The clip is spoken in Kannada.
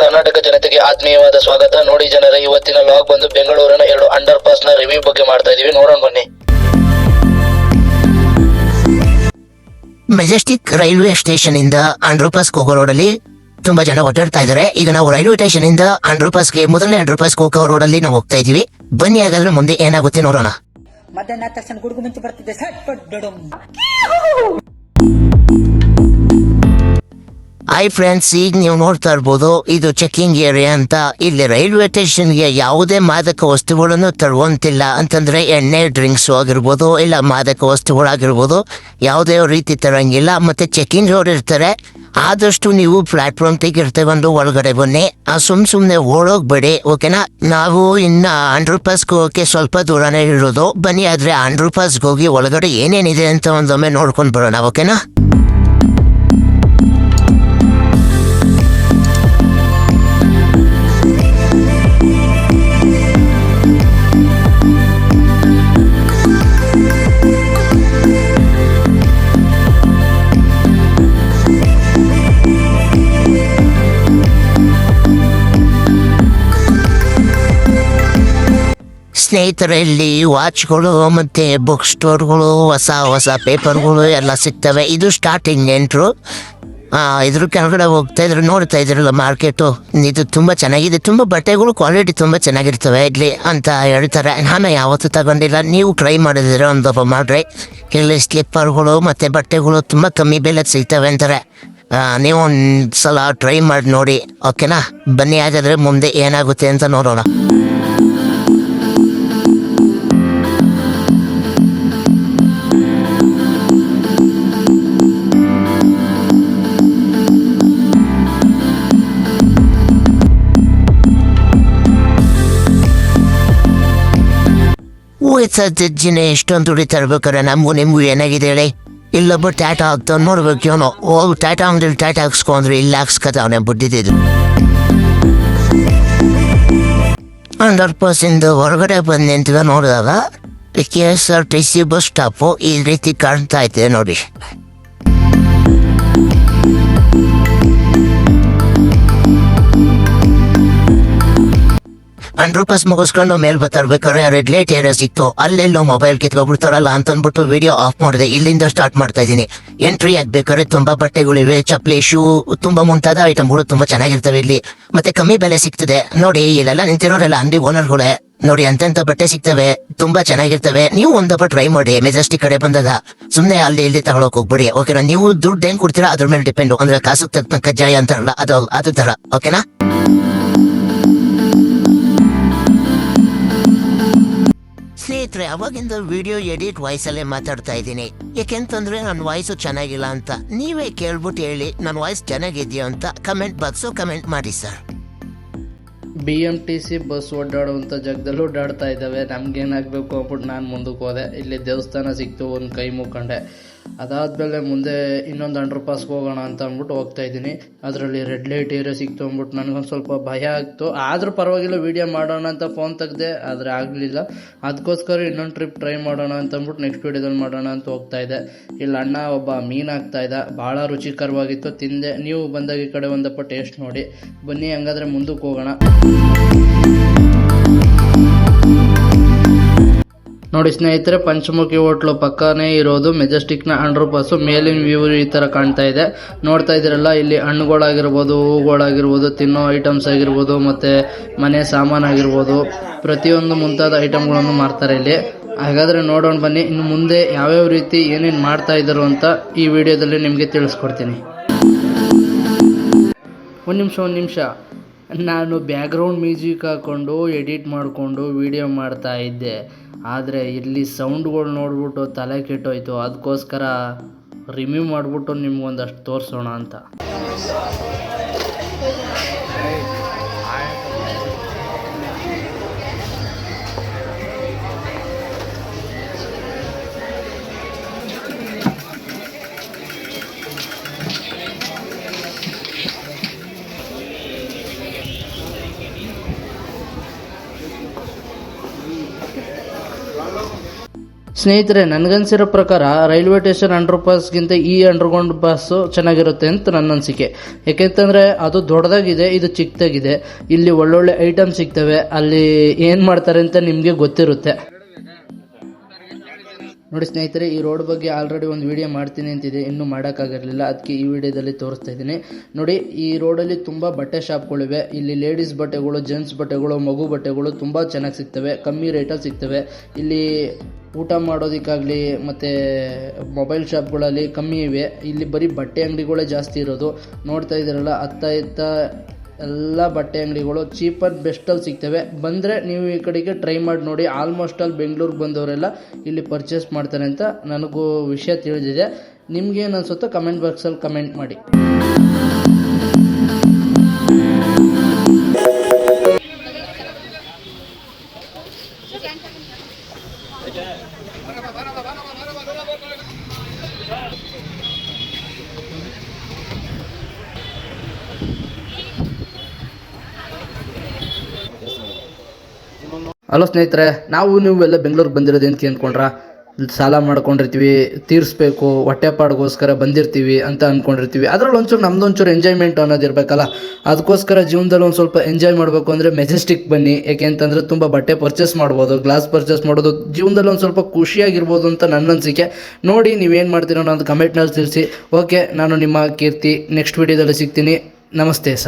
ಕರ್ನಾಟಕ ಜನತೆಗೆ ಆತ್ಮೀಯವಾದ ಸ್ವಾಗತ. ನೋಡಿ ಜನರ ಇವತ್ತಿನ ಲಾಗ್ ಬಂದು ಬೆಂಗಳೂರಿನ ಎರಡು ಅಂಡರ್ ಪಾಸ್ನ ರಿವ್ಯೂ ಬಗ್ಗೆ ಮಾಡ್ತಾ ಇದೀವಿ. ನೋಡೋಣ ಬನ್ನಿ. ಮೆಜೆಸ್ಟಿಕ್ ರೈಲ್ವೆ ಸ್ಟೇಷನ್ ಇಂದ ಅಂಡ್ರೂಪಾಸ್ ಹೋಗೋ ಅಲ್ಲಿ ತುಂಬಾ ಜನ ಓಡಾಡ್ತಾ ಇದಾರೆ ಈಗ ನಾವು ರೈಲ್ವೆ ಸ್ಟೇಷನ್ ಇಂದ ಅಂಡ್ರೂಪಾಸ್ಗೆ ಮೊದಲನೇ ಅಂಡ್ರೂಪಾಸ್ ಹೋಗೋ ರೋಡಲ್ಲಿ ನಾವು ಹೋಗ್ತಾ ಇದೀವಿ. ಬನ್ನಿ ಹಾಗಾದ್ರೆ ಮುಂದೆ ಏನಾಗುತ್ತೆ ನೋಡೋಣ. ಮಧ್ಯಾಹ್ನ ತಕ್ಷಣ ಗುಡುಗು ಮುಂಚೆ ಬರ್ತಿದ್ದೆ ಹಾಯ್ ಫ್ರೆಂಡ್ಸ್ ಈಗ ನೀವು ನೋಡ್ತಾ ಇರ್ಬೋದು, ಇದು ಚೆಕಿಂಗ್ ಏರಿಯಾ ಅಂತ. ಇಲ್ಲಿ ರೈಲ್ವೆ ಸ್ಟೇಷನ್ಗೆ ಯಾವುದೇ ಮಾದಕ ವಸ್ತುಗಳನ್ನು ತರುವಂತಿಲ್ಲ. ಅಂತಂದ್ರೆ ಎಣ್ಣೆ ಡ್ರಿಂಕ್ಸ್ ಆಗಿರ್ಬೋದು, ಇಲ್ಲ ಮಾದಕ ವಸ್ತುಗಳಾಗಿರ್ಬೋದು, ಯಾವುದೇ ರೀತಿ ತರಂಗಿಲ್ಲ. ಮತ್ತೆ ಚೆಕಿಂಗ್ ಅವ್ರು ಇರ್ತಾರೆ. ಆದಷ್ಟು ನೀವು ಪ್ಲಾಟ್ಫಾರ್ಮ್ ತೆಗಿರ್ತೇವೆ ಬಂದು ಒಳಗಡೆ ಬನ್ನಿ. ಆ, ಸುಮ್ ಸುಮ್ನೆ ಓಡೋಗ್ಬೇಡಿ ಓಕೆನಾ ನಾವು ಇನ್ನ ಹಂಡ್ರೆಡ್ ಪಾಸ್ಗೆ ಹೋಗಕ್ಕೆ ಸ್ವಲ್ಪ ದೂರನೇ ಇರೋದು. ಬನ್ನಿ, ಆದ್ರೆ ಹಂಡ್ರೆಡ್ ಪಾಸ್ಗೆ ಹೋಗಿ ಒಳಗಡೆ ಏನೇನಿದೆ ಅಂತ ಒಂದೊಮ್ಮೆ ನೋಡ್ಕೊಂಡು ಬರೋಣ ಓಕೆನಾ ಸ್ನೇಹಿತರಲ್ಲಿ ವಾಚ್ಗಳು, ಮತ್ತು ಬುಕ್ ಸ್ಟೋರ್ಗಳು ಹೊಸ ಹೊಸ ಪೇಪರ್ಗಳು ಎಲ್ಲ ಸಿಗ್ತವೆ. ಇದು ಸ್ಟಾರ್ಟಿಂಗ್ ಎಂಟ್ರು. ಇದ್ರ ಕೆಳಗಡೆ ಹೋಗ್ತಾ ಇದ್ರೆ, ನೋಡ್ತಾ ಇದ್ರಲ್ಲ ಮಾರ್ಕೆಟು ಇದು ತುಂಬಾ ಚೆನ್ನಾಗಿದೆ. ತುಂಬಾ ಬಟ್ಟೆಗಳು ಕ್ವಾಲಿಟಿ ತುಂಬಾ ಚೆನ್ನಾಗಿರ್ತವೆ ಇಲ್ಲಿ ಅಂತ ಹೇಳ್ತಾರೆ. ನಾನು ಯಾವತ್ತೂ ತಗೊಂಡಿಲ್ಲ. ನೀವು ಟ್ರೈ ಮಾಡಿದ್ರೆ ಒಂದು ಮಾಡ್ರಿ. ಇಲ್ಲಿ ಸ್ಲಿಪ್ಪರ್ಗಳು ಮತ್ತೆ ಬಟ್ಟೆಗಳು ತುಂಬಾ ಕಮ್ಮಿ ಬೆಲೆ ಸಿಗ್ತವೆ ಅಂತಾರೆ. ನೀವು ಒಂದು ಸಲ ಟ್ರೈ ಮಾಡಿ ನೋಡಿ. ಓಕೆನಾ ಬನ್ನಿ, ಹಾಗಾದ್ರೆ ಮುಂದೆ ಏನಾಗುತ್ತೆ ಅಂತ ನೋಡೋಣ. ಜಿನ ಎಷ್ಟೊಂದು ದುಡಿ ತರ್ಬೇಕಾರೆ ನಮಗೂ ನಿಮ್ಗೂ ಏನಾಗಿದೆ ಹೇಳಿ ಇಲ್ಲೊಬ್ಬ ಟ್ಯಾಟ ಹಾಕ್ತವ್ ನೋಡ್ಬೇಕು ಏನೋ ಹೋಗಿ ಟ್ಯಾಟ ಅಂಗಡಿ ಟ್ಯಾಟ ಹಾಕ್ಸ್ಕೊಂಡ್ರೆ ಇಲ್ಲಿ ಹಾಕ್ಸ್ಕೊತಾವನೆ ಬುದ್ಧಿದ್ದು ಅಂಡರ್ ಪಾಸಿಂದ ಹೊರಗಡೆ ಬಂದು ನಿಂತ್ಗ ನೋಡಿದಾಗ K S R T C bus stop ಈ ರೀತಿ ಕಾಣ್ತಾ ಇದೆ ನೋಡಿ ಅಂಡ್ರ್ ಪಾಸ್ ಮುಗಿಸ್ಕೊಂಡು ಮೇಲ್ ಬರ್ತಾರ್ಬೇಕಾದ್ರೆ ರೆಡ್ ಲೈಟ್ ಏರಿಯಾ ಸಿಕ್ತು. ಅಲ್ಲೆಲ್ಲೋ ಮೊಬೈಲ್ ಕಿತ್ಕೊಬಿಡ್ತಾರಲ್ಲ ಅಂತ ಅಂದ್ಬಿಟ್ಟು ವಿಡಿಯೋ ಆಫ್ ಮಾಡಿದೆ. ಇಲ್ಲಿಂದ ಸ್ಟಾರ್ಟ್ ಮಾಡ್ತಾ ಇದ್ದೀನಿ. ಎಂಟ್ರಿ ಆಗ್ಬೇಕಾದ್ರೆ ತುಂಬಾ ಬಟ್ಟೆಗಳಿವೆ, ಚಪ್ಪಲಿ ಶೂ ತುಂಬಾ ಮುಂತಾದ ಐಟಮ್ಗಳು ತುಂಬಾ ಚೆನ್ನಾಗಿರ್ತವೆ ಇಲ್ಲಿ. ಮತ್ತೆ ಕಮ್ಮಿ ಬೆಲೆ ಸಿಗ್ತದೆ ನೋಡಿ, ಇಲ್ಲೆಲ್ಲ ನಿಂತಿರೋರೆಲ್ಲ ಅಂಗಡಿ ಓನರ್ಗಳೇ ನೋಡಿ, ಅಂತಂತ ಬಟ್ಟೆ ಸಿಗ್ತವೆ, ತುಂಬಾ ಚೆನ್ನಾಗಿರ್ತವೆ. ನೀವು ಒಂದಪ್ಪ ಟ್ರೈ ಮಾಡಿ ಮೆಜೆಸ್ಟಿಕ್ ಕಡೆ ಬಂದದ. ಸುಮ್ನೆ ಅಲ್ಲಿ ಇಲ್ಲಿ ತಗೊಳಕ್ ಹೋಗ್ಬಿಡಿ ಓಕೆನಾ ನೀವು ದುಡ್ಡು ಹೆಂಗ್ ಕೊಡ್ತೀರಾ, ಅದ್ರ ಮೇಲೆ ಡಿಪೆಂಡ್ ಅಂದ್ರೆ ಕಾಸು ತಕ್ಕ ಕಜ್ಜಾಯ ಅಂತಾರಲ್ಲ, ಅದು ಅದು ತರ ಓಕೆನಾ ಸ್ನೇಹಿತರೆ ಅವಾಗಿಂದ ವಿಡಿಯೋ ಎಡಿಟ್ ವಾಯ್ಸಲ್ಲೇ ಮಾತಾಡ್ತಾ ಇದ್ದೀನಿ. ಯಾಕೆಂತಂದ್ರೆ ನನ್ನ ವಾಯ್ಸು ಚೆನ್ನಾಗಿಲ್ಲ ಅಂತ. ನೀವೇ ಕೇಳ್ಬಿಟ್ಟು ಹೇಳಿ ನನ್ನ ವಾಯ್ಸ್ ಚೆನ್ನಾಗಿದ್ಯಾ ಅಂತ ಕಮೆಂಟ್ ಬಾಕ್ಸು ಕಮೆಂಟ್ ಮಾಡಿ sir. B M T C bus ಓಡಾಡುವಂಥ ಜಾಗದಲ್ಲಿ ಓಡಾಡ್ತಾ ಇದ್ದಾವೆ. ನಮ್ಗೇನಾಗಬೇಕು ಅಂದ್ಬಿಟ್ಟು ನಾನು ಮುಂದಕ್ಕೆ ಹೋದೆ. ಇಲ್ಲಿ ದೇವಸ್ಥಾನ ಸಿಕ್ತು ಒಂದು ಕೈ ಮುಕ್ಕೊಂಡೆ ಅದಾದಮೇಲೆ ಮುಂದೆ ಇನ್ನೊಂದು ಅಂಡರ್ ಪಾಸ್ಗೆ ಹೋಗೋಣ ಅಂತ ಅಂದ್ಬಿಟ್ಟು ಹೋಗ್ತಾ ಇದ್ದೀನಿ. ಅದರಲ್ಲಿ ರೆಡ್ ಲೈಟ್ ಏರಿಯಾ ಸಿಕ್ತು ಅಂದ್ಬಿಟ್ಟು ನನಗೊಂದು ಸ್ವಲ್ಪ ಭಯ ಆಗ್ತು. ಆದರೂ ಪರವಾಗಿಲ್ಲ ವೀಡಿಯೋ ಮಾಡೋಣ ಅಂತ ಫೋನ್ ತೆಗ್ದೆ, ಆದರೆ ಆಗಲಿಲ್ಲ. ಅದಕ್ಕೋಸ್ಕರ ಇನ್ನೊಂದು ಟ್ರಿಪ್ ಟ್ರೈ ಮಾಡೋಣ ಅಂತ ಅಂದ್ಬಿಟ್ಟು ನೆಕ್ಸ್ಟ್ ವೀಡಿಯೋದಲ್ಲಿ ಮಾಡೋಣ ಅಂತ ಹೋಗ್ತಾ ಇದ್ದೆ. ಇಲ್ಲಿ, ಅಣ್ಣ ಒಬ್ಬ ಮೀನು ಆಗ್ತಾ ಇದ್ದ. ಭಾಳ ರುಚಿಕರವಾಗಿತ್ತು, ತಿಂದೆ. ನೀವು ಬಂದಾಗ ಈ ಕಡೆ ಒಂದಪ್ಪ ಟೇಸ್ಟ್ ನೋಡಿ. ಬನ್ನಿ, ಹಂಗಾದ್ರೆ ಮುಂದಕ್ಕೆ ಹೋಗೋಣ. ನೋಡಿ ಸ್ನೇಹಿತರೆ, ಪಂಚಮುಖಿ ಹೋಟ್ಲು ಪಕ್ಕನೇ ಇರೋದು ಮೆಜೆಸ್ಟಿಕ್ನ ಅಂಡರ್ ಪಾಸು ಮೇಲಿನ ವ್ಯೂ ಈ ಥರ ಕಾಣ್ತಾ ಇದೆ. ನೋಡ್ತಾ ಇದ್ದೀರಲ್ಲ, ಇಲ್ಲಿ ಹಣ್ಣುಗಳಾಗಿರ್ಬೋದು, ಹೂಗಳಾಗಿರ್ಬೋದು, ತಿನ್ನೋ ಐಟಮ್ಸ್ ಆಗಿರ್ಬೋದು, ಮತ್ತು ಮನೆ ಸಾಮಾನಾಗಿರ್ಬೋದು ಪ್ರತಿಯೊಂದು ಮುಂತಾದ ಐಟಮ್ಗಳನ್ನು ಮಾರ್ತಾರೆ ಇಲ್ಲಿ. ಹಾಗಾದರೆ ನೋಡೋಣ ಬನ್ನಿ, ಇನ್ನು ಮುಂದೆ ಯಾವ್ಯಾವ ರೀತಿ ಏನೇನು ಮಾಡ್ತಾ ಇದ್ದಾರೆ ಅಂತ ಈ ವಿಡಿಯೋದಲ್ಲಿ ನಿಮಗೆ ತಿಳಿಸ್ಕೊಡ್ತೀನಿ. ಒಂದು ನಿಮಿಷ ಒಂದು ನಿಮಿಷ. ನಾನು ಬ್ಯಾಗ್ರೌಂಡ್ ಮ್ಯೂಸಿಕ್ ಹಾಕ್ಕೊಂಡು ಎಡಿಟ್ ಮಾಡಿಕೊಂಡು ವೀಡಿಯೋ ಮಾಡ್ತಾ ಇದ್ದೆ. ಆದರೆ ಇಲ್ಲಿ ಸೌಂಡ್ಗಳು ನೋಡ್ಬಿಟ್ಟು ತಲೆ ಕೆಟ್ಟೋಯ್ತು. ಅದಕ್ಕೋಸ್ಕರ ರಿಮ್ಯೂ ಮಾಡಿಬಿಟ್ಟು ನಿಮ್ಗೊಂದಷ್ಟು ತೋರಿಸೋಣ ಅಂತ. ಸ್ನೇಹಿತರೆ, ನನಗನ್ಸಿರೋ ಪ್ರಕಾರ ರೈಲ್ವೆ ಸ್ಟೇಷನ್ ಅಂಡರ್ ಪಾಸ್ಗಿಂತ ಈ ಅಂಡರ್ಗ್ರೌಂಡ್ ಬಸ್ಸು ಚೆನ್ನಾಗಿರುತ್ತೆ ಅಂತ ನನ್ನ ಅನಿಸಿಕೆ. ಯಾಕೆಂತಂದರೆ ಅದು ದೊಡ್ಡದಾಗಿದೆ, ಇದು ಚಿಕ್ಕದಾಗಿದೆ. ಇಲ್ಲಿ ಒಳ್ಳೊಳ್ಳೆ ಐಟಮ್ ಸಿಗ್ತವೆ, ಅಲ್ಲಿ ಏನು ಮಾಡ್ತಾರೆ ಅಂತ ನಿಮಗೆ ಗೊತ್ತಿರುತ್ತೆ. ನೋಡಿ ಸ್ನೇಹಿತರೆ, ಈ ರೋಡ್ ಬಗ್ಗೆ ಆಲ್ರೆಡಿ ಒಂದು ವಿಡಿಯೋ ಮಾಡ್ತೀನಿ ಅಂತಿದೆ. ಇನ್ನೂ ಮಾಡೋಕ್ಕಾಗಿರಲಿಲ್ಲ. ಅದಕ್ಕೆ ಈ ವಿಡಿಯೋದಲ್ಲಿ ತೋರಿಸ್ತಾ ಇದ್ದೀನಿ. ನೋಡಿ, ಈ ರೋಡಲ್ಲಿ ತುಂಬ ಬಟ್ಟೆ ಶಾಪ್ಗಳಿವೆ. ಇಲ್ಲಿ ಲೇಡೀಸ್ ಬಟ್ಟೆಗಳು ಜೆಂಟ್ಸ್ ಬಟ್ಟೆಗಳು, ಮಗು ಬಟ್ಟೆಗಳು ತುಂಬ ಚೆನ್ನಾಗಿ ಸಿಗ್ತವೆ. ಕಮ್ಮಿ ರೇಟಲ್ಲಿ ಸಿಗ್ತವೆ. ಇಲ್ಲಿ ಊಟ ಮಾಡೋದಕ್ಕಾಗಲಿ ಮತ್ತು ಮೊಬೈಲ್ ಶಾಪ್ಗಳಲ್ಲಿ ಕಮ್ಮಿ ಇವೆ. ಇಲ್ಲಿ ಬರೀ ಬಟ್ಟೆ ಅಂಗಡಿಗಳೇ ಜಾಸ್ತಿ ಇರೋದು. ನೋಡ್ತಾ ಇದ್ದೀರಲ್ಲ, ಅತ್ತ ಇತ್ತ ಎಲ್ಲ ಬಟ್ಟೆ ಅಂಗಡಿಗಳು ಚೀಪ್ ಆ್ಯಂಡ್ ಬೆಸ್ಟಲ್ಲಿ ಸಿಗ್ತವೆ. ಬಂದರೆ ನೀವು ಈ ಕಡೆಗೆ ಟ್ರೈ ಮಾಡಿ ನೋಡಿ. ಆಲ್ಮೋಸ್ಟ್ ಅಲ್ಲಿ ಬೆಂಗಳೂರಿಗೆ ಬಂದವರೆಲ್ಲ ಇಲ್ಲಿ ಪರ್ಚೇಸ್ ಮಾಡ್ತಾರೆ ಅಂತ ನನಗೂ ವಿಷಯ ತಿಳಿದಿದೆ. ನಿಮ್ಗೇನು ಅನ್ಸುತ್ತೋ ಕಮೆಂಟ್ ಬಾಕ್ಸಲ್ಲಿ ಕಮೆಂಟ್ ಮಾಡಿ. ಹಲೋ ಸ್ನೇಹಿತರೆ, ನಾವು ನೀವೆಲ್ಲ ಬೆಂಗಳೂರಿಗೆ ಬಂದಿರೋದು ಅಂತ ಅಂದ್ಕೊಂಡ್ರ ಸಾಲ ಮಾಡ್ಕೊಂಡಿರ್ತೀವಿ, ತೀರಿಸ್ಬೇಕು ಹೊಟ್ಟೆಪಾಡಿಗೋಸ್ಕರ ಬಂದಿರ್ತೀವಿ ಅಂತ ಅಂದ್ಕೊಂಡಿರ್ತೀವಿ ಅದರಲ್ಲಿ ಒಂಚೂರು ನಮ್ದೊಂಚೂರು ಎಂಜಾಯ್ಮೆಂಟ್ ಅನ್ನೋದಿರಬೇಕಲ್ಲ ಅದಕ್ಕೋಸ್ಕರ ಜೀವನದಲ್ಲಿ ಒಂದು ಸ್ವಲ್ಪ ಎಂಜಾಯ್ ಮಾಡಬೇಕು ಅಂದರೆ ಮೆಜೆಸ್ಟಿಕ್ ಬನ್ನಿ. ಯಾಕೆ ಅಂತಂದರೆ ತುಂಬ ಬಟ್ಟೆ ಪರ್ಚೇಸ್ ಮಾಡ್ಬೋದು ಗ್ಲಾಸ್ ಪರ್ಚೇಸ್ ಮಾಡೋದು, ಜೀವನದಲ್ಲಿ ಒಂದು ಸ್ವಲ್ಪ ಖುಷಿಯಾಗಿರ್ಬೋದು ಅಂತ ನನ್ನ ಅನಿಸಿಕೆ. ನೋಡಿ, ನೀವೇನು ಮಾಡ್ತೀರೋ ಅನ್ನೋದು ಕಮೆಂಟ್ನಲ್ಲಿ ತಿಳಿಸಿ. ಓಕೆ ನಾನು ನಿಮ್ಮ ಕೀರ್ತಿ ನೆಕ್ಸ್ಟ್ ವಿಡಿಯೋದಲ್ಲಿ ಸಿಗ್ತೀನಿ. ನಮಸ್ತೆ ಸರ್.